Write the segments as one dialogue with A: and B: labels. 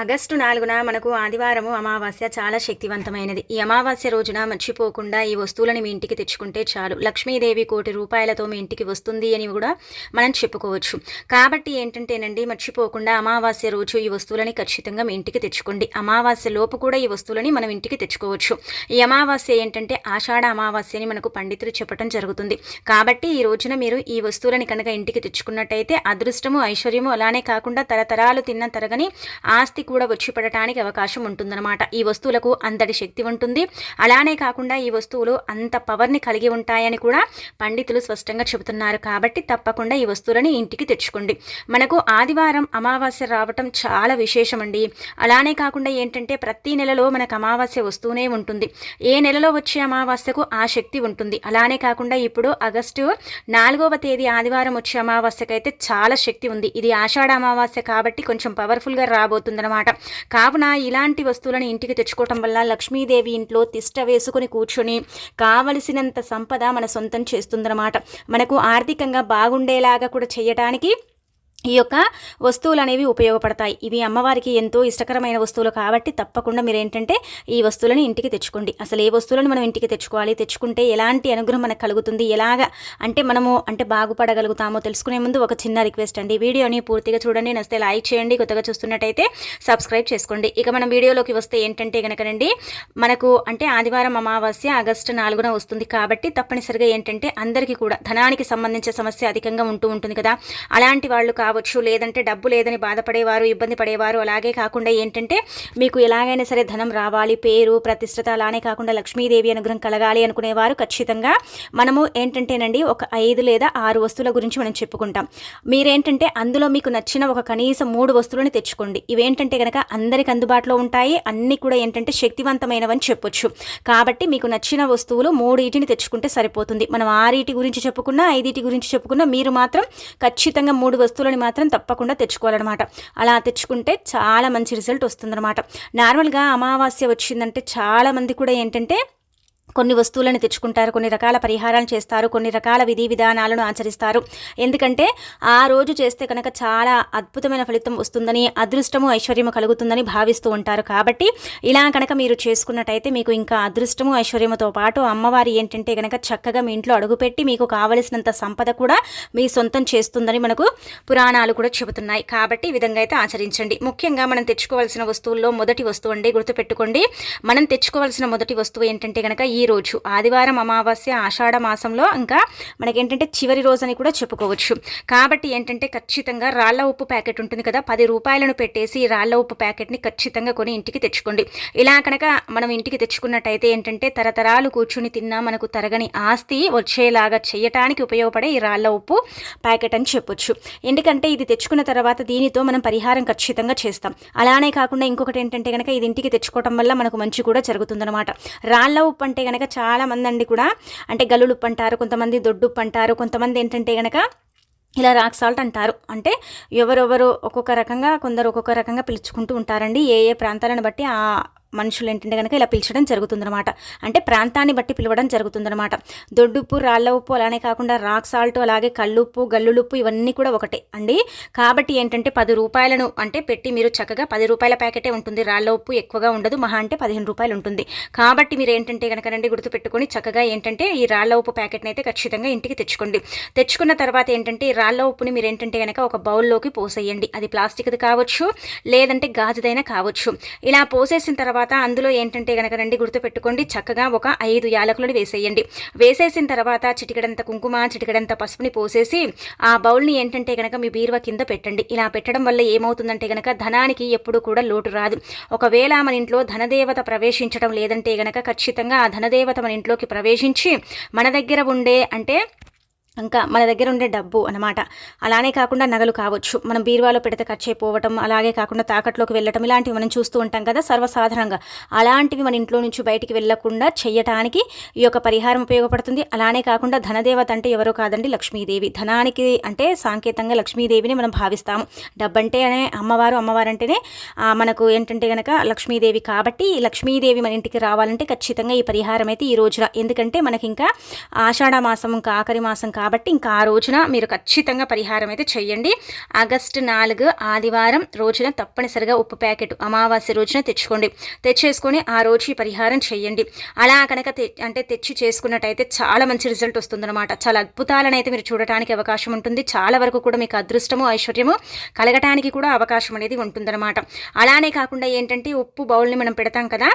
A: August నాలుగున మనకు ఆదివారము అమావాస్య చాలా శక్తివంతమైనది. ఈ అమావాస్య రోజున మర్చిపోకుండా ఈ వస్తువులని మీ ఇంటికి తెచ్చుకుంటే చాలు. లక్ష్మీదేవి కోటి రూపాయలతో మీ ఇంటికి వస్తుంది అని కూడా మనం చెప్పుకోవచ్చు. కాబట్టి ఏంటంటేనండి మర్చిపోకుండా అమావాస్య రోజు ఈ వస్తువులని ఖచ్చితంగా మీ ఇంటికి తెచ్చుకోండి. అమావాస్య లోపు కూడా ఈ వస్తువులని మనం ఇంటికి తెచ్చుకోవచ్చు. ఈ అమావాస్య ఏంటంటే ఆషాఢ అమావాస్య అని మనకు పండితులు చెప్పడం జరుగుతుంది. కాబట్టి ఈ రోజున మీరు ఈ వస్తువులని కనుక ఇంటికి తెచ్చుకున్నట్టయితే అదృష్టము ఐశ్వర్యము అలానే కాకుండా తరతరాలు తిన్న తరగని ఆస్తి కూడా వచ్చి పడటానికి అవకాశం ఉంటుందన్నమాట. ఈ వస్తువులకు అంతటి శక్తి ఉంటుంది. అలానే కాకుండా ఈ వస్తువులు అంత పవర్ని కలిగి ఉంటాయని కూడా పండితులు స్పష్టంగా చెబుతున్నారు. కాబట్టి తప్పకుండా ఈ వస్తువులని ఇంటికి తెచ్చుకోండి. మనకు ఆదివారం అమావాస్య రావటం చాలా విశేషమండి. అలానే కాకుండా ఏంటంటే ప్రతి నెలలో మనకు అమావాస్య వస్తూనే ఉంటుంది. ఏ నెలలో వచ్చే అమావాస్యకు ఆ శక్తి ఉంటుంది. అలానే కాకుండా ఇప్పుడు ఆగస్టు నాలుగవ తేదీ ఆదివారం వచ్చే అమావాస్యకైతే చాలా శక్తి ఉంది. ఇది ఆషాఢ అమావాస్య కాబట్టి కొంచెం పవర్ఫుల్గా రాబోతుందన్నమాట. కావున ఇలాంటి వస్తువులను ఇంటికి తెచ్చుకోవటం వల్ల లక్ష్మీదేవి ఇంట్లో తిష్ట వేసుకుని కూర్చొని కావలసినంత సంపద మన సొంతం చేస్తుందన్నమాట. మనకు ఆర్థికంగా బాగుండేలాగా కూడా చేయటానికి ఈ యొక్క వస్తువులు అనేవి ఉపయోగపడతాయి. ఇవి అమ్మవారికి ఎంతో ఇష్టకరమైన వస్తువులు కాబట్టి తప్పకుండా మీరు ఏంటంటే ఈ వస్తువులను ఇంటికి తెచ్చుకోండి. అసలు ఏ వస్తువులను మనం ఇంటికి తెచ్చుకోవాలి? తెచ్చుకుంటే ఎలాంటి అనుగ్రహం మనకు కలుగుతుంది? ఎలాగా? అంటే మనము అంటే బాగుపడగలుగుతామో తెలుసుకునే ముందు ఒక చిన్న రిక్వెస్ట్ అండి. వీడియోని పూర్తిగా చూడండి. నస్తే లైక్ చేయండి. కొత్తగా చూస్తున్నట్టయితే సబ్స్క్రైబ్ చేసుకోండి. ఇక మనం వీడియోలోకి వస్తే ఏంటంటే కనుకనండి మనకు అంటే ఆదివారం అమావాస్య ఆగస్టు నాలుగున వస్తుంది కాబట్టి తప్పనిసరిగా ఏంటంటే అందరికీ కూడా ధనానికి సంబంధించిన సమస్య అధికంగా ఉంటూ ఉంటుంది కదా. అలాంటి వాళ్ళు కావచ్చు లేదంటే డబ్బు లేదని బాధపడేవారు ఇబ్బంది పడేవారు. అలాగే కాకుండా ఏంటంటే మీకు ఎలాగైనా సరే ధనం రావాలి పేరు ప్రతిష్టత అలానే కాకుండా లక్ష్మీదేవి అనుగ్రహం కలగాలి అనుకునేవారు ఖచ్చితంగా. మనము ఏంటంటేనండి ఒక ఐదు లేదా ఆరు వస్తువుల గురించి మనం చెప్పుకుంటాం. మీరేంటంటే అందులో మీకు నచ్చిన ఒక కనీసం మూడు వస్తువులను తెచ్చుకోండి. ఇవేంటంటే కనుక అందరికి అందుబాటులో ఉంటాయి అన్నీ కూడా ఏంటంటే శక్తివంతమైనవని చెప్పొచ్చు. కాబట్టి మీకు నచ్చిన వస్తువులు మూడింటిని తెచ్చుకుంటే సరిపోతుంది. మనం ఆరిటి గురించి చెప్పుకున్నా ఐదింటి గురించి చెప్పుకున్నా మీరు మాత్రం ఖచ్చితంగా మూడు వస్తువులని మాత్రం తప్పకుండా తెచ్చుకోవాలన్నమాట. అలా తెచ్చుకుంటే చాలా మంచి రిజల్ట్ వస్తుందన్నమాట. నార్మల్గా అమావాస్య వచ్చిందంటే చాలా మంది కూడా ఏంటంటే కొన్ని వస్తువులను తెచ్చుకుంటారు కొన్ని రకాల పరిహారాలు చేస్తారు కొన్ని రకాల విధి విధానాలను ఆచరిస్తారు. ఎందుకంటే ఆ రోజు చేస్తే కనుక చాలా అద్భుతమైన ఫలితం వస్తుందని అదృష్టము ఐశ్వర్యము కలుగుతుందని భావిస్తూ ఉంటారు. కాబట్టి ఇలా కనుక మీరు చేసుకున్నట్టయితే మీకు ఇంకా అదృష్టము ఐశ్వర్యముతో పాటు అమ్మవారి ఏంటంటే కనుక చక్కగా మీ ఇంట్లో అడుగుపెట్టి మీకు కావలసినంత సంపద కూడా మీ సొంతం చేస్తుందని మనకు పురాణాలు కూడా చెబుతున్నాయి. కాబట్టి ఈ విధంగా అయితే ఆచరించండి. ముఖ్యంగా మనం తెచ్చుకోవాల్సిన వస్తువుల్లో మొదటి వస్తువు అండి గుర్తుపెట్టుకోండి. మనం తెచ్చుకోవాల్సిన మొదటి వస్తువు ఏంటంటే కనుక ఈ రోజు. ఆదివారం అమావాస్య ఆషాఢ మాసంలో ఇంకా మనకేంటంటే చివరి రోజు అని కూడా చెప్పుకోవచ్చు. కాబట్టి ఏంటంటే ఖచ్చితంగా రాళ్ళ ఉప్పు ప్యాకెట్ ఉంటుంది కదా పది రూపాయలను పెట్టేసి రాళ్ళ ఉప్పు ప్యాకెట్ని ఖచ్చితంగా కొని ఇంటికి తెచ్చుకోండి. ఇలా కనుక మనం ఇంటికి తెచ్చుకున్నట్టయితే ఏంటంటే తరతరాలు కూర్చుని తిన్నా మనకు తరగని ఆస్తి వచ్చేలాగా చేయటానికి ఉపయోగపడే ఈ రాళ్ళ ఉప్పు ప్యాకెట్ అని చెప్పొచ్చు. ఎందుకంటే ఇది తెచ్చుకున్న తర్వాత దీనితో మనం పరిహారం ఖచ్చితంగా చేస్తాం. అలానే కాకుండా ఇంకొకటి ఏంటంటే కనుక ఇది ఇంటికి తెచ్చుకోవటం వల్ల మనకు మంచి కూడా జరుగుతుందన్నమాట. రాళ్ళ ఉప్పు అంటే కనుక చాలామంది అండి కూడా. అంటే గల్లులు అంటారు కొంతమంది దొడ్డుప్పు అంటారు కొంతమంది ఏంటంటే కనుక ఇలా రాక్ సాల్ట్ అంటారు. అంటే ఎవరెవరు ఒక్కొక్క రకంగా కొందరు ఒక్కొక్క రకంగా పిలుచుకుంటూ ఉంటారండి. ఏ ఏ ప్రాంతాలను బట్టి ఆ మనుషులు ఏంటంటే కనుక ఇలా పిలిచడం జరుగుతుందన్నమాట. అంటే ప్రాంతాన్ని బట్టి పిలవడం జరుగుతుందన్నమాట. దొడ్డుప్పు రాళ్ళ ఉప్పు అలానే కాకుండా రాక్ సాల్ట్ అలాగే కళ్ళుప్పు గల్లులుప్పు ఇవన్నీ కూడా ఒకటే అండి. కాబట్టి ఏంటంటే పది రూపాయలను అంటే పెట్టి మీరు చక్కగా పది రూపాయల ప్యాకెటే ఉంటుంది. రాళ్ళ ఉప్పు ఎక్కువగా ఉండదు మహా అంటే పదిహేను రూపాయలు ఉంటుంది. కాబట్టి మీరు ఏంటంటే కనుక రండి గుర్తుపెట్టుకొని చక్కగా ఏంటంటే ఈ రాళ్ళ ఉప్పు ప్యాకెట్ని అయితే ఖచ్చితంగా ఇంటికి తెచ్చుకోండి. తెచ్చుకున్న తర్వాత ఏంటంటే ఈ రాళ్ళ ఉప్పుని మీరు ఏంటంటే కనుక ఒక బౌల్లోకి పోసేయండి. అది ప్లాస్టిక్ది కావచ్చు లేదంటే గాజుదైనా కావచ్చు. ఇలా పోసేసిన తర్వాత అందులో ఏంటంటే కనుక రండి గుర్తుపెట్టుకోండి చక్కగా ఒక ఐదు యాలకులను వేసేయండి. వేసేసిన తర్వాత చిటికడంత కుంకుమ చిటికడంత పసుపుని పోసేసి ఆ బౌల్ని ఏంటంటే కనుక మీ బీరువా కింద పెట్టండి. ఇలా పెట్టడం వల్ల ఏమవుతుందంటే కనుక ధనానికి ఎప్పుడు కూడా లోటు రాదు. ఒకవేళ మన ఇంట్లో ధనదేవత ప్రవేశించడం లేదంటే గనక ఖచ్చితంగా ఆ ధనదేవత మన ఇంట్లోకి ప్రవేశించి మన దగ్గర ఉండే అంటే ఇంకా మన దగ్గర ఉండే డబ్బు అనమాట అలానే కాకుండా నగలు కావచ్చు. మనం బీరువాలో పెడితే ఖర్చు అయిపోవటం అలాగే కాకుండా తాకట్లోకి వెళ్ళటం ఇలాంటివి మనం చూస్తూ ఉంటాం కదా సర్వసాధారణంగా. అలాంటివి మన ఇంట్లో నుంచి బయటికి వెళ్ళకుండా చేయటానికి ఈ యొక్క పరిహారం ఉపయోగపడుతుంది. అలానే కాకుండా ధనదేవత అంటే ఎవరో కాదండి లక్ష్మీదేవి. ధనానికి అంటే సాంకేతంగా లక్ష్మీదేవిని మనం భావిస్తాము. డబ్బంటే అనే అమ్మవారు అమ్మవారు అంటేనే మనకు ఏంటంటే గనక లక్ష్మీదేవి కాబట్టి ఈ లక్ష్మీదేవి మన ఇంటికి రావాలంటే ఖచ్చితంగా ఈ పరిహారం అయితే ఈ రోజున. ఎందుకంటే మనకి ఇంకా ఆషాఢ మాసం ఇంకా ఆఖరి మాసం కాబట్టి ఇంకా ఆ రోజున మీరు ఖచ్చితంగా పరిహారం అయితే చేయండి ఆగస్టు నాలుగు ఆదివారం రోజున తప్పనిసరిగా ఉప్పు ప్యాకెట్ అమావాస్య రోజున తెచ్చుకోండి. తెచ్చేసుకొని ఆ రోజు ఈ పరిహారం చేయండి అలా కనుక అంటే తెచ్చి చేసుకున్నట్టయితే చాలా మంచి రిజల్ట్ వస్తుందన్నమాట. చాలా అద్భుతాలను అయితే మీరు చూడటానికి అవకాశం ఉంటుంది. చాలా వరకు కూడా మీకు అదృష్టము ఐశ్వర్యము కలగటానికి కూడా అవకాశం అనేది ఉంటుందన్నమాట. అలానే కాకుండా ఏంటంటే ఉప్పు బౌల్ని మనం పెడతాం కదా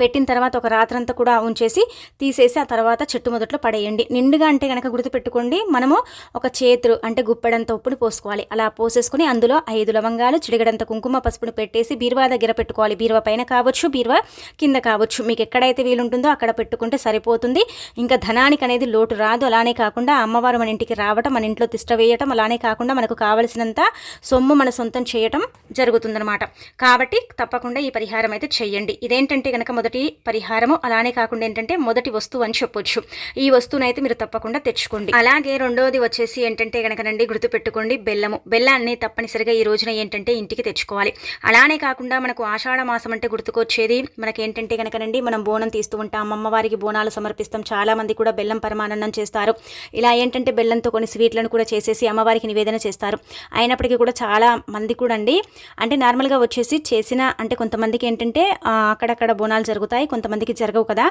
A: పెట్టిన తర్వాత ఒక రాత్రంతా కూడా ఉంచేసి తీసేసి ఆ తర్వాత చెట్టు మొదట్లో పడేయండి. నిండుగా అంటే కనుక గుర్తుపెట్టుకోండి మనము ఒక చేతులు అంటే గుప్పెడంత ఉప్పుని పోసుకోవాలి. అలా పోసేసుకుని అందులో ఐదు లవంగాలు చిడిగడంత కుంకుమ పసుపుని పెట్టేసి బీరువా దగ్గర పెట్టుకోవాలి. బీరువా పైన కావచ్చు బీరువా కింద కావచ్చు. మీకు ఎక్కడైతే వీలుంటుందో అక్కడ పెట్టుకుంటే సరిపోతుంది. ఇంకా ధనానికి అనేది లోటు రాదు. అలానే కాకుండా అమ్మవారు మన ఇంటికి రావటం మన ఇంట్లో తిష్ట వేయటం అలానే కాకుండా మనకు కావలసినంత సొమ్ము మన సొంతం చేయటం జరుగుతుందనమాట కాబట్టి తప్పకుండా ఈ పరిహారం అయితే చేయండి ఇదేంటంటే కనుక మొదటి మొదటి పరిహారము. అలానే కాకుండా ఏంటంటే మొదటి వస్తువు అని చెప్పొచ్చు. ఈ వస్తువునైతే మీరు తప్పకుండా తెచ్చుకోండి. అలాగే రెండోది వచ్చేసి ఏంటంటే కనుకనండి గుర్తుపెట్టుకోండి బెల్లము. బెల్లాన్ని తప్పనిసరిగా ఈ రోజున ఏంటంటే ఇంటికి తెచ్చుకోవాలి. అలానే కాకుండా మనకు ఆషాఢ మాసం అంటే గుర్తుకొచ్చేది మనకి ఏంటంటే కనుకనండి మనం బోనం తీస్తూ ఉంటాం. అమ్మవారికి బోనాలు సమర్పిస్తాం. చాలా మంది కూడా బెల్లం పరమానందం చేస్తారు. ఇలా ఏంటంటే బెల్లంతో కొన్ని స్వీట్లను కూడా చేసేసి అమ్మవారికి నివేదన చేస్తారు. అయినప్పటికీ కూడా చాలా మంది కూడా అండి అంటే నార్మల్గా వచ్చేసి చేసిన అంటే కొంతమందికి ఏంటంటే అక్కడక్కడ బోనాలు జరుగుతాయి. జరుగుతాయి కొంతమందికి జరగవు కదా.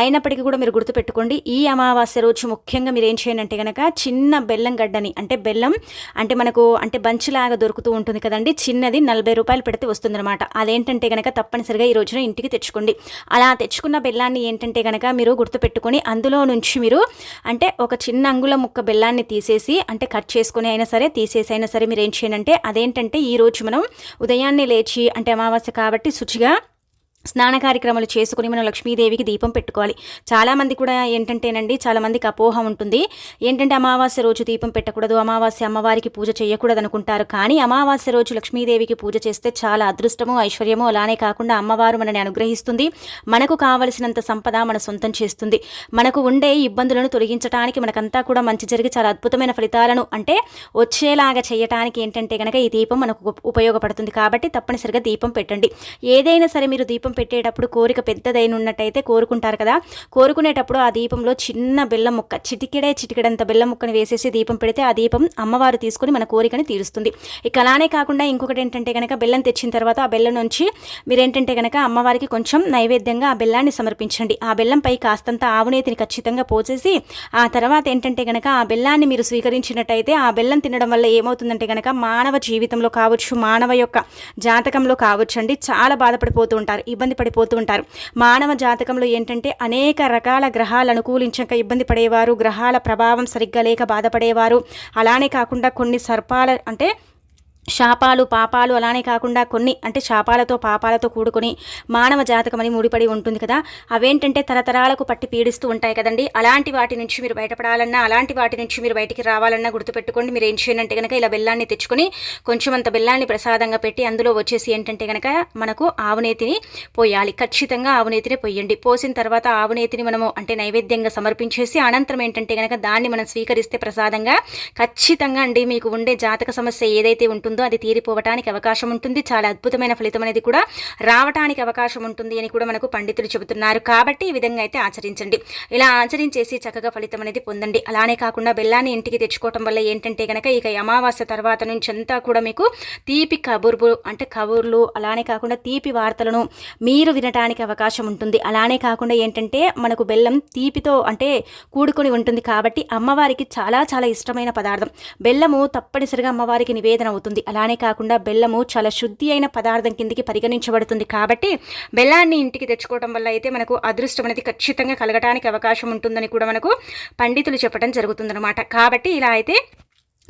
A: అయినప్పటికీ కూడా మీరు గుర్తుపెట్టుకోండి ఈ అమావాస్య రోజు ముఖ్యంగా మీరు ఏం చేయండి అంటే కనుక చిన్న బెల్లం గడ్డని అంటే బెల్లం అంటే మనకు అంటే బంచిలాగా దొరుకుతూ ఉంటుంది కదండి చిన్నది నలభై రూపాయలు పెడితే వస్తుందన్నమాట. అదేంటంటే కనుక తప్పనిసరిగా ఈ రోజున ఇంటికి తెచ్చుకోండి. అలా తెచ్చుకున్న బెల్లాన్ని ఏంటంటే కనుక మీరు గుర్తుపెట్టుకొని అందులో నుంచి మీరు అంటే ఒక చిన్న అంగుళం ముక్క బెల్లాన్ని తీసేసి అంటే కట్ చేసుకుని అయినా సరే తీసేసి అయినా సరే మీరు ఏం చేయండి అంటే అదేంటంటే ఈరోజు మనం ఉదయాన్నే లేచి అంటే అమావాస్య కాబట్టి శుచిగా స్నాన కార్యక్రమాలు చేసుకుని మనం లక్ష్మీదేవికి దీపం పెట్టుకోవాలి. చాలామంది కూడా ఏంటంటేనండి చాలామందికి అపోహ ఉంటుంది. ఏంటంటే అమావాస్య రోజు దీపం పెట్టకూడదు అమావాస్య అమ్మవారికి పూజ చేయకూడదు అనుకుంటారు కానీ అమావాస్య రోజు లక్ష్మీదేవికి పూజ చేస్తే చాలా అదృష్టము ఐశ్వర్యము అలానే కాకుండా అమ్మవారు మనని అనుగ్రహిస్తుంది. మనకు కావలసినంత సంపద మన సొంతం చేస్తుంది. మనకు ఉండే ఇబ్బందులను తొలగించడానికి మనకంతా కూడా మంచి జరిగి చాలా అద్భుతమైన ఫలితాలను అంటే వచ్చేలాగా చేయటానికి ఏంటంటే కనుక ఈ దీపం మనకు ఉపయోగపడుతుంది కాబట్టి తప్పనిసరిగా దీపం పెట్టండి. ఏదైనా సరే మీరు దీపం పెట్టేటప్పుడు కోరిక పెద్దదైన ఉన్నట్టయితే కోరుకుంటారు కదా. కోరుకునేటప్పుడు ఆ దీపంలో చిన్న బెల్లం ముక్క చిటికెడే చిటికెడంత బెల్లం ముక్కని వేసేసి దీపం పెడితే ఆ దీపం అమ్మవారు తీసుకొని మన కోరికని తీరుస్తుంది. ఇక అలానే కాకుండా ఇంకొకటి ఏంటంటే కనుక బెల్లం తెచ్చిన తర్వాత ఆ బెల్లం నుంచి మీరేంటంటే కనుక అమ్మవారికి కొంచెం నైవేద్యంగా ఆ బెల్లాన్ని సమర్పించండి. ఆ బెల్లంపై కాస్తంత ఆవునేతిని ఖచ్చితంగా పోసేసి ఆ తర్వాత ఏంటంటే కనుక ఆ బెల్లాన్ని మీరు స్వీకరించినట్టయితే ఆ బెల్లం తినడం వల్ల ఏమవుతుందంటే కనుక మానవ జీవితంలో కావచ్చు మానవ యొక్క జాతకంలో కావచ్చు అండి చాలా బాధపడిపోతూ ఉంటారు. ఇబ్బంది ఇబ్బంది పడిపోతూ ఉంటారు. మానవ జాతకంలో ఏంటంటే అనేక రకాల గ్రహాలు అనుకూలించక ఇబ్బంది పడేవారు గ్రహాల ప్రభావం సరిగ్గా లేక బాధపడేవారు. అలానే కాకుండా కొన్ని సర్పాల అంటే శాపాలు పాపాలు అలానే కాకుండా కొన్ని అంటే శాపాలతో పాపాలతో కూడుకొని మానవ జాతకం అని ముడిపడి ఉంటుంది కదా. అవేంటంటే తరతరాలకు పట్టి పీడిస్తూ ఉంటాయి కదండి. అలాంటి వాటి నుంచి మీరు బయటపడాలన్నా అలాంటి వాటి నుంచి మీరు బయటికి రావాలన్నా గుర్తుపెట్టుకోండి. మీరు ఏం చేయాలంటే కనుక ఇలా బెల్లాన్ని తెచ్చుకొని కొంచెం అంత బెల్లాన్ని ప్రసాదంగా పెట్టి అందులో వచ్చేసి ఏంటంటే కనుక మనకు ఆవునేతిని పోయాలి. ఖచ్చితంగా ఆవునేతిని పోయండి. పోసిన తర్వాత ఆవునేతిని మనము అంటే నైవేద్యంగా సమర్పించేసి అనంతరం ఏంటంటే కనుక దాన్ని మనం స్వీకరిస్తే ప్రసాదంగా ఖచ్చితంగా అండి మీకు ఉండే జాతక సమస్య ఏదైతే ఉంటుందో ఉందో అది తీరిపోవటానికి అవకాశం ఉంటుంది. చాలా అద్భుతమైన ఫలితం అనేది కూడా రావటానికి అవకాశం ఉంటుంది అని కూడా మనకు పండితులు చెబుతున్నారు. కాబట్టి ఈ విధంగా అయితే ఆచరించండి. ఇలా ఆచరించేసి చక్కగా ఫలితం అనేది పొందండి. అలానే కాకుండా బెల్లాన్ని ఇంటికి తెచ్చుకోవటం వల్ల ఏంటంటే కనుక ఇక అమావాస్య తర్వాత నుంచి అంతా కూడా మీకు తీపి కబుర్లు అంటే కబుర్లు అలానే కాకుండా తీపి వార్తలను మీరు వినటానికి అవకాశం ఉంటుంది. అలానే కాకుండా ఏంటంటే మనకు బెల్లం తీపితో అంటే కూడుకొని ఉంటుంది. కాబట్టి అమ్మవారికి చాలా చాలా ఇష్టమైన పదార్థం. బెల్లము తప్పనిసరిగా అమ్మవారికి నివేదన అవుతుంది. అలానే కాకుండా బెల్లము చాలా శుద్ధి అయిన పదార్థం కిందికి పరిగణించబడుతుంది కాబట్టి బెల్లాన్ని ఇంటికి తెచ్చుకోవడం వల్ల అయితే మనకు అదృష్టం అనేది ఖచ్చితంగా కలగటానికి అవకాశం ఉంటుందని కూడా మనకు పండితులు చెప్పడం జరుగుతుందన్నమాట. కాబట్టి ఇలా అయితే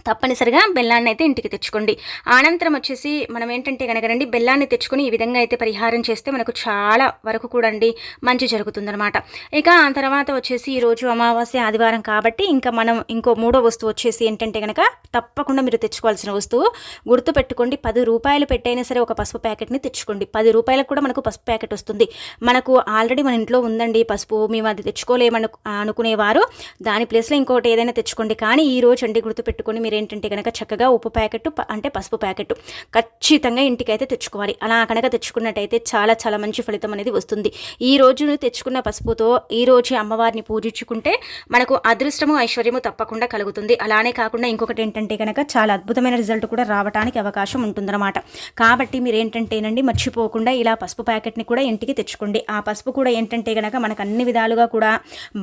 A: తప్పనిసరిగా బెల్లాన్ని అయితే ఇంటికి తెచ్చుకోండి. అనంతరం వచ్చేసి మనం ఏంటంటే కనుకనండి బెల్లాన్ని తెచ్చుకొని ఈ విధంగా అయితే పరిహారం చేస్తే మనకు చాలా వరకు కూడా అండి మంచి జరుగుతుందనమాట ఇక ఆ తర్వాత వచ్చేసి ఈరోజు అమావాస్య ఆదివారం కాబట్టి ఇంకా మనం ఇంకో మూడో వస్తువు వచ్చేసి ఏంటంటే కనుక తప్పకుండా మీరు తెచ్చుకోవాల్సిన వస్తువు. గుర్తు పెట్టుకోండి పది రూపాయలు పెట్టైనా సరే ఒక పసుపు ప్యాకెట్ని తెచ్చుకోండి. పది రూపాయలకు కూడా మనకు పసుపు ప్యాకెట్ వస్తుంది. మనకు ఆల్రెడీ మన ఇంట్లో ఉందండి పసుపు మేము అది తెచ్చుకోలేమను అనుకునేవారు. దాని ప్లేస్లో ఇంకోటి ఏదైనా తెచ్చుకోండి. కానీ ఈ రోజు అండి గుర్తుపెట్టుకొని మీరు మీరేంటంటే కనుక చక్కగా ఉప్పు ప్యాకెట్ అంటే పసుపు ప్యాకెట్ ఖచ్చితంగా ఇంటికైతే తెచ్చుకోవాలి. అలా కనుక తెచ్చుకున్నట్టయితే చాలా చాలా మంచి ఫలితం అనేది వస్తుంది. ఈ రోజు తెచ్చుకున్న పసుపుతో ఈ రోజు అమ్మవారిని పూజించుకుంటే మనకు అదృష్టము ఐశ్వర్యము తప్పకుండా కలుగుతుంది. అలానే కాకుండా ఇంకొకటి ఏంటంటే కనుక చాలా అద్భుతమైన రిజల్ట్ కూడా రావడానికి అవకాశం ఉంటుందన్నమాట. కాబట్టి మీరు ఏంటంటేనండి మర్చిపోకుండా ఇలా పసుపు ప్యాకెట్ని కూడా ఇంటికి తెచ్చుకోండి. ఆ పసుపు కూడా ఏంటంటే కనుక మనకు అన్ని విధాలుగా కూడా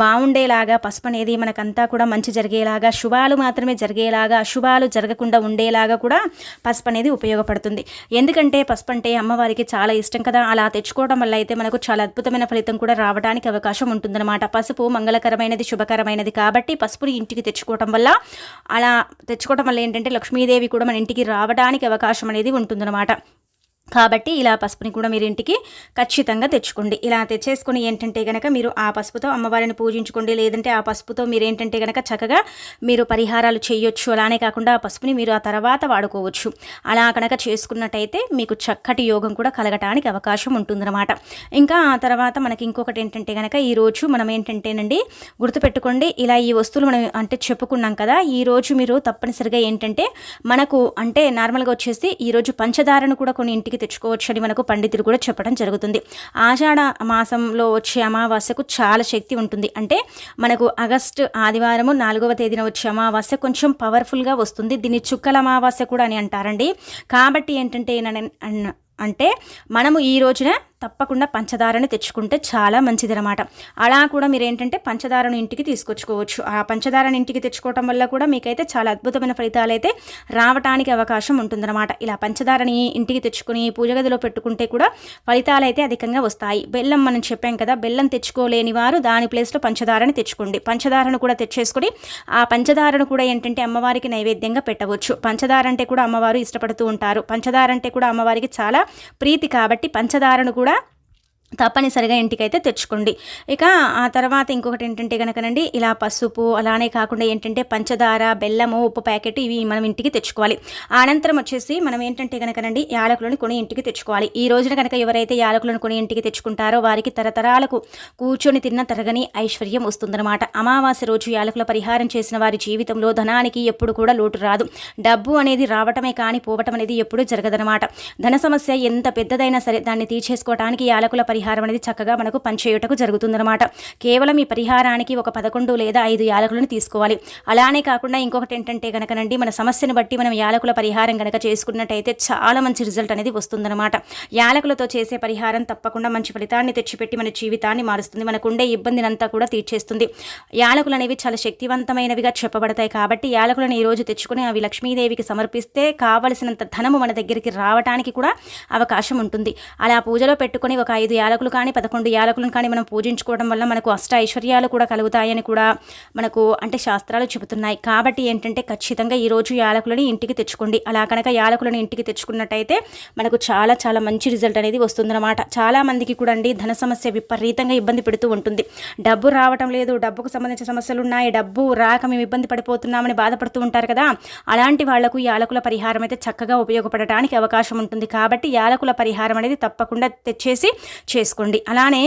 A: బాగుండేలాగా పసుపు అనేది మనకంతా కూడా మంచి జరిగేలాగా శుభాలు మాత్రమే జరిగేలాగా అశుభాలు జరగకుండా ఉండేలాగా కూడా పసుపు అనేది ఉపయోగపడుతుంది. ఎందుకంటే పసుపు అంటే అమ్మవారికి చాలా ఇష్టం కదా. అలా తెచ్చుకోవడం వల్ల అయితే మనకు చాలా అద్భుతమైన ఫలితం కూడా రావడానికి అవకాశం ఉంటుందన్నమాట. పసుపు మంగళకరమైనది శుభకరమైనది కాబట్టి పసుపుని ఇంటికి తెచ్చుకోవడం వల్ల అలా తెచ్చుకోవడం వల్ల ఏంటంటే లక్ష్మీదేవి కూడా మన ఇంటికి రావడానికి అవకాశం అనేది ఉంటుందన్నమాట. కాబట్టి ఇలా పసుపుని కూడా మీరు ఇంటికి ఖచ్చితంగా తెచ్చుకోండి. ఇలా తెచ్చేసుకుని ఏంటంటే కనుక మీరు ఆ పసుపుతో అమ్మవారిని పూజించుకోండి. లేదంటే ఆ పసుపుతో మీరు ఏంటంటే కనుక చక్కగా మీరు పరిహారాలు చేయొచ్చు. అలానే కాకుండా ఆ పసుపుని మీరు ఆ తర్వాత వాడుకోవచ్చు. అలా కనుక చేసుకున్నట్టయితే మీకు చక్కటి యోగం కూడా కలగటానికి అవకాశం ఉంటుందన్నమాట. ఇంకా ఆ తర్వాత మనకి ఇంకొకటి ఏంటంటే కనుక ఈరోజు మనం ఏంటంటేనండి గుర్తుపెట్టుకోండి. ఇలా ఈ వస్తువులు మనం అంటే చెప్పుకున్నాం కదా ఈరోజు మీరు తప్పనిసరిగా ఏంటంటే మనకు అంటే నార్మల్గా వచ్చేసి ఈరోజు పంచదారను కూడా కొన్ని ఇంటికి తెచ్చుకోవచ్చని మనకు పండితులు కూడా చెప్పడం జరుగుతుంది. ఆషాఢ మాసంలో వచ్చే అమావాస్యకు చాలా శక్తి ఉంటుంది. అంటే మనకు ఆగస్టు ఆదివారము నాలుగవ తేదీన వచ్చే అమావాస్య కొంచెం పవర్ఫుల్గా వస్తుంది. దీన్ని చుక్కల అమావాస్య కూడా అని అంటారండి. కాబట్టి ఏంటంటే అంటే మనము ఈ రోజున తప్పకుండా పంచదారని తెచ్చుకుంటే చాలా మంచిదనమాట అలా కూడా మీరు ఏంటంటే పంచదారను ఇంటికి తీసుకొచ్చుకోవచ్చు. ఆ పంచదారని ఇంటికి తెచ్చుకోవటం వల్ల కూడా మీకైతే చాలా అద్భుతమైన ఫలితాలు అయితే రావటానికి అవకాశం ఉంటుందన్నమాట. ఇలా పంచదారని ఇంటికి తెచ్చుకుని పూజ గదిలో పెట్టుకుంటే కూడా ఫలితాలు అయితే అధికంగా వస్తాయి. బెల్లం మనం చెప్పాం కదా బెల్లం తెచ్చుకోలేని వారు దాని ప్లేస్లో పంచదారని తెచ్చుకోండి. పంచదారను కూడా తెచ్చేసుకుని ఆ పంచదారను కూడా ఏంటంటే అమ్మవారికి నైవేద్యంగా పెట్టవచ్చు. పంచదార అంటే కూడా అమ్మవారు ఇష్టపడుతూ ఉంటారు. పంచదార అంటే కూడా అమ్మవారికి చాలా ప్రీతి కాబట్టి పంచదారను కూడా తప్పనిసరిగా ఇంటికైతే తెచ్చుకోండి. ఇక ఆ తర్వాత ఇంకొకటి ఏంటంటే కనుకనండి ఇలా పసుపు అలానే కాకుండా ఏంటంటే పంచదార బెల్లము ఉప్పు ప్యాకెట్ ఇవి మనం ఇంటికి తెచ్చుకోవాలి. అనంతరం వచ్చేసి మనం ఏంటంటే కనుకనండి యాలకులను కొని ఇంటికి తెచ్చుకోవాలి. ఈ రోజున కనుక ఎవరైతే యాలకులను కొని ఇంటికి తెచ్చుకుంటారో వారికి తరతరాలకు కూర్చొని తిన్న తరగని ఐశ్వర్యం వస్తుందన్నమాట. అమావాస్య రోజు యాలకుల పరిహారం చేసిన వారి జీవితంలో ధనానికి ఎప్పుడు కూడా లోటు రాదు. డబ్బు అనేది రావటమే కానీ పోవటం అనేది ఎప్పుడూ జరగదనమాట ధన సమస్య ఎంత పెద్దదైనా సరే దాన్ని తీర్చేసుకోవడానికి యాలకుల పరిహారం పరిహారం అనేది చక్కగా మనకు పనిచేయుటకు జరుగుతుందన్నమాట. కేవలం ఈ పరిహారానికి ఒక పదకొండు లేదా ఐదు యాలకులను తీసుకోవాలి. అలానే కాకుండా ఇంకొకటి ఏంటంటే కనుకనండి మన సమస్యను బట్టి మనం యాలకుల పరిహారం కనుక చేసుకున్నట్టయితే చాలా మంచి రిజల్ట్ అనేది వస్తుందన్నమాట. యాలకులతో చేసే పరిహారం తప్పకుండా మంచి ఫలితాన్ని తెచ్చిపెట్టి మన జీవితాన్ని మారుస్తుంది. మనకుండే ఇబ్బందినంతా కూడా తీర్చేస్తుంది. యాలకులు అనేవి చాలా శక్తివంతమైనవిగా చెప్పబడతాయి కాబట్టి యాలకులను ఈ రోజు తెచ్చుకుని అవి లక్ష్మీదేవికి సమర్పిస్తే కావలసినంత ధనము మన దగ్గరికి రావడానికి కూడా అవకాశం ఉంటుంది. అలా పూజలో పెట్టుకుని ఒక ఐదు యాలకులు కానీ పదకొండు యాలకులను కానీ మనం పూజించుకోవడం వల్ల మనకు అష్ట ఐశ్వర్యాలు కూడా కలుగుతాయని కూడా మనకు అంటే శాస్త్రాలు చెబుతున్నాయి. కాబట్టి ఏంటంటే ఖచ్చితంగా ఈరోజు యాలకులని ఇంటికి తెచ్చుకోండి. అలా కనుక యాలకులను ఇంటికి తెచ్చుకున్నట్టయితే మనకు చాలా చాలా మంచి రిజల్ట్ అనేది వస్తుందన్నమాట. చాలా మందికి కూడా అండి ధన సమస్య విపరీతంగా ఇబ్బంది పెడుతూ ఉంటుంది. డబ్బు రావటం లేదు డబ్బుకు సంబంధించిన సమస్యలు ఉన్నాయి డబ్బు రాక మేము ఇబ్బంది పడిపోతున్నామని బాధపడుతూ ఉంటారు కదా. అలాంటి వాళ్ళకు యాలకుల పరిహారం అయితే చక్కగా ఉపయోగపడటానికి అవకాశం ఉంటుంది. కాబట్టి యాలకుల పరిహారం అనేది తప్పకుండా తెచ్చేసి చేసుకోండి. అలానే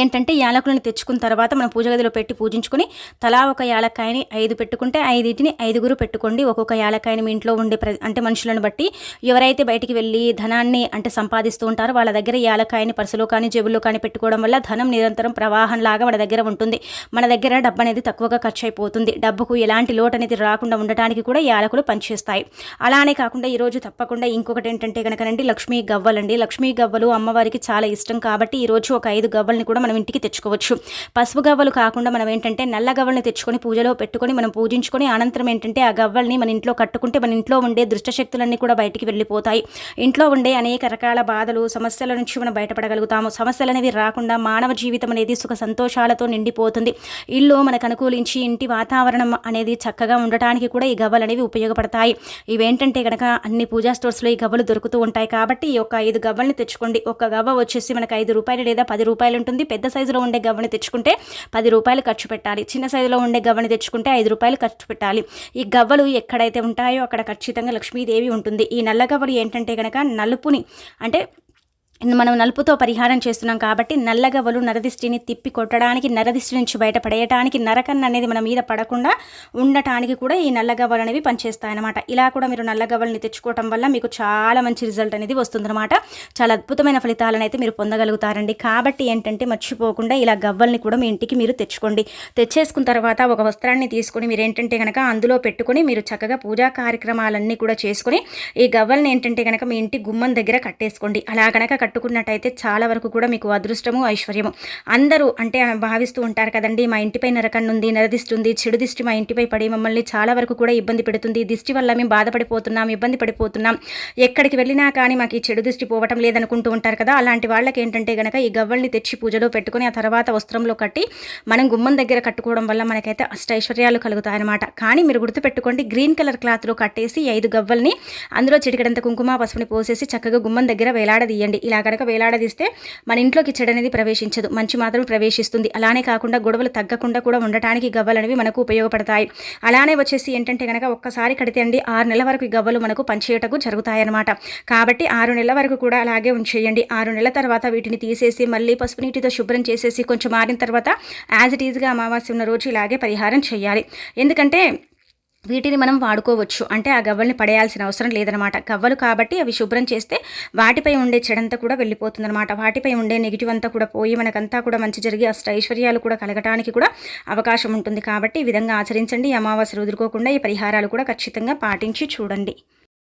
A: ఏంటంటే యాలకులను తెచ్చుకున్న తర్వాత మనం పూజ గదిలో పెట్టి పూజించుకొని తలా ఒక యాలక్కాయని ఐదు పెట్టుకుంటే ఐదింటిని ఐదుగురు పెట్టుకోండి. ఒక్కొక్క యాలక్కాయని మీ ఇంట్లో ఉండే అంటే మనుషులను బట్టి ఎవరైతే బయటికి వెళ్ళి ధనాన్ని అంటే సంపాదిస్తూ ఉంటారో వాళ్ళ దగ్గర యాలక్కాయని పర్సులో కానీ జేబుల్లో కానీ పెట్టుకోవడం వల్ల ధనం నిరంతరం ప్రవాహం లాగా మన దగ్గర ఉంటుంది. మన దగ్గర డబ్బు అనేది తక్కువగా ఖర్చు అయిపోతుంది డబ్బుకు ఎలాంటి లోటు అనేది రాకుండా ఉండటానికి కూడా యాలకులు పనిచేస్తాయి. అలానే కాకుండా ఈరోజు తప్పకుండా ఇంకొకటి ఏంటంటే కనుకనండి లక్ష్మీ గవ్వలండి. లక్ష్మీ గవ్వలు అమ్మవారికి చాలా ఇష్టం కాబట్టి ఈరోజు ఒక ఐదు గవ్వల్ని కూడా మనం ఇంటికి తెచ్చుకోవచ్చు. పసుపు గవ్వలు కాకుండా మనం ఏంటంటే నల్ల గవ్వల్ని తెచ్చుకొని పూజలో పెట్టుకొని మనం పూజించుకొని అనంతరం ఏంటంటే ఆ గవ్వల్ని మన ఇంట్లో కట్టుకుంటే మన ఇంట్లో ఉండే దుష్టశక్తులన్నీ కూడా బయటికి వెళ్ళిపోతాయి. ఇంట్లో ఉండే అనేక రకాల బాధలు సమస్యల నుంచి మనం బయటపడగలుగుతాము. సమస్యలు అనేవి రాకుండా మానవ జీవితం అనేది సుఖ సంతోషాలతో నిండిపోతుంది. ఇల్లు మనకు అనుకూలించి ఇంటి వాతావరణం అనేది చక్కగా ఉండటానికి కూడా ఈ గవ్వలు అనేవి ఉపయోగపడతాయి. ఇవేంటంటే కనుక అన్ని పూజా స్టోర్స్లో ఈ గవ్వలు దొరుకుతూ ఉంటాయి కాబట్టి ఈ యొక్క ఐదు గవ్వల్ని తెచ్చుకోండి. ఒక గవ్వ వచ్చేసి మనకు ఐదు రూపాయలు లేదా పది రూపాయలు ఉంటుంది. ఉంటుంది పెద్ద సైజులో ఉండే గవ్వని తెచ్చుకుంటే పది రూపాయలు ఖర్చు పెట్టాలి. చిన్న సైజులో ఉండే గవ్వని తెచ్చుకుంటే ఐదు రూపాయలు ఖర్చు పెట్టాలి. ఈ గవ్వలు ఎక్కడైతే ఉంటాయో అక్కడ ఖచ్చితంగా లక్ష్మీదేవి ఉంటుంది. ఈ నల్ల గవ్వలు ఏంటంటే కనుక నలుపుని అంటే మనం నలుపుతో పరిహారం చేస్తున్నాం కాబట్టి నల్లగవ్వలు నరదిష్టిని తిప్పి కొట్టడానికి నరదిష్టి నుంచి బయటపడేయటానికి నరకన్న అనేది మన మీద పడకుండా ఉండటానికి కూడా ఈ నల్లగవ్వలు అనేవి పనిచేస్తాయన్నమాట. ఇలా కూడా మీరు నల్లగవ్వల్ని తెచ్చుకోవటం వల్ల మీకు చాలా మంచి రిజల్ట్ అనేది వస్తుందన్నమాట. చాలా అద్భుతమైన ఫలితాలను అయితే మీరు పొందగలుగుతారండి. కాబట్టి ఏంటంటే మర్చిపోకుండా ఇలా గవ్వల్ని కూడా మీ ఇంటికి మీరు తెచ్చుకోండి. తెచ్చేసుకున్న తర్వాత ఒక వస్త్రాన్ని తీసుకొని మీరు ఏంటంటే కనుక అందులో పెట్టుకొని మీరు చక్కగా పూజా కార్యక్రమాలన్నీ కూడా చేసుకొని ఈ గవ్వల్ని ఏంటంటే కనుక మీ ఇంటి గుమ్మం దగ్గర కట్టేసుకోండి. అలా కనుక కట్టుకున్నట్టయితే చాలా వరకు కూడా మీకు అదృష్టము ఐశ్వర్యము. అందరూ అంటే భావిస్తూ ఉంటారు కదండి మా ఇంటిపై నరకన్ను ఉంది నరదిస్తుంది చెడు దిష్టి మా ఇంటిపై పడి మమ్మల్ని చాలా వరకు కూడా ఇబ్బంది పెడుతుంది. దిష్టి వల్ల మేము బాధపడిపోతున్నాం ఇబ్బంది పడిపోతున్నాం. ఎక్కడికి వెళ్ళినా కానీ మాకు ఈ చెడు దిష్టి పోవటం లేదనుకుంటూ ఉంటారు కదా అలాంటి వాళ్ళకి ఏంటంటే గనక ఈ గవ్వల్ని తెచ్చి పూజలో పెట్టుకుని ఆ తర్వాత వస్త్రంలో కట్టి మనం గుమ్మం దగ్గర కట్టుకోవడం వల్ల మనకైతే అష్టైశ్వర్యాలు కలుగుతాయన్నమాట. కానీ మీరు గుర్తుపెట్టుకోండి గ్రీన్ కలర్ క్లాత్లో కట్టేసి ఐదు గవ్వల్ని అందులో చిటికడంత కుంకుమ పసుపుని పోసేసి చక్కగా గుమ్మం దగ్గర వేలాడదీయండి. ఇలా కనుక వేలాడదీస్తే మన ఇంట్లోకి చెడు అనేది ప్రవేశించదు. మంచి మాత్రం ప్రవేశిస్తుంది. అలానే కాకుండా గొడవలు తగ్గకుండా కూడా ఉండటానికి గవ్వలు అనేవి మనకు ఉపయోగపడతాయి. అలానే వచ్చేసి ఏంటంటే కనుక ఒక్కసారి కడితే అండి ఆరు నెలల వరకు ఈ గవ్వలు మనకు పనిచేయటకు జరుగుతాయన్నమాట. కాబట్టి ఆరు నెలల వరకు కూడా అలాగే ఉంచేయండి. ఆరు నెలల తర్వాత వీటిని తీసేసి మళ్ళీ పసుపు నీటితో శుభ్రం చేసేసి కొంచెం మారిన తర్వాత యాజ్ ఇట్ ఈజ్గా అమావాస్య ఉన్న రోజు ఇలాగే పరిహారం చేయాలి. ఎందుకంటే వీటిని మనం వాడుకోవచ్చు. అంటే ఆ గవ్వల్ని పడేయాల్సిన అవసరం లేదనమాట గవ్వలు కాబట్టి అవి శుభ్రం చేస్తే వాటిపై ఉండే చెడంతా కూడా వెళ్ళిపోతుందన్నమాట. వాటిపై ఉండే నెగిటివ్ అంతా కూడా పోయి మనకంతా కూడా మంచి జరిగి అష్ట ఐశ్వర్యాలు కూడా కలగటానికి కూడా అవకాశం ఉంటుంది. కాబట్టి ఈ విధంగా ఆచరించండి. అమావాస్య వదులుకోకుండా ఈ పరిహారాలు కూడా ఖచ్చితంగా పాటించి చూడండి.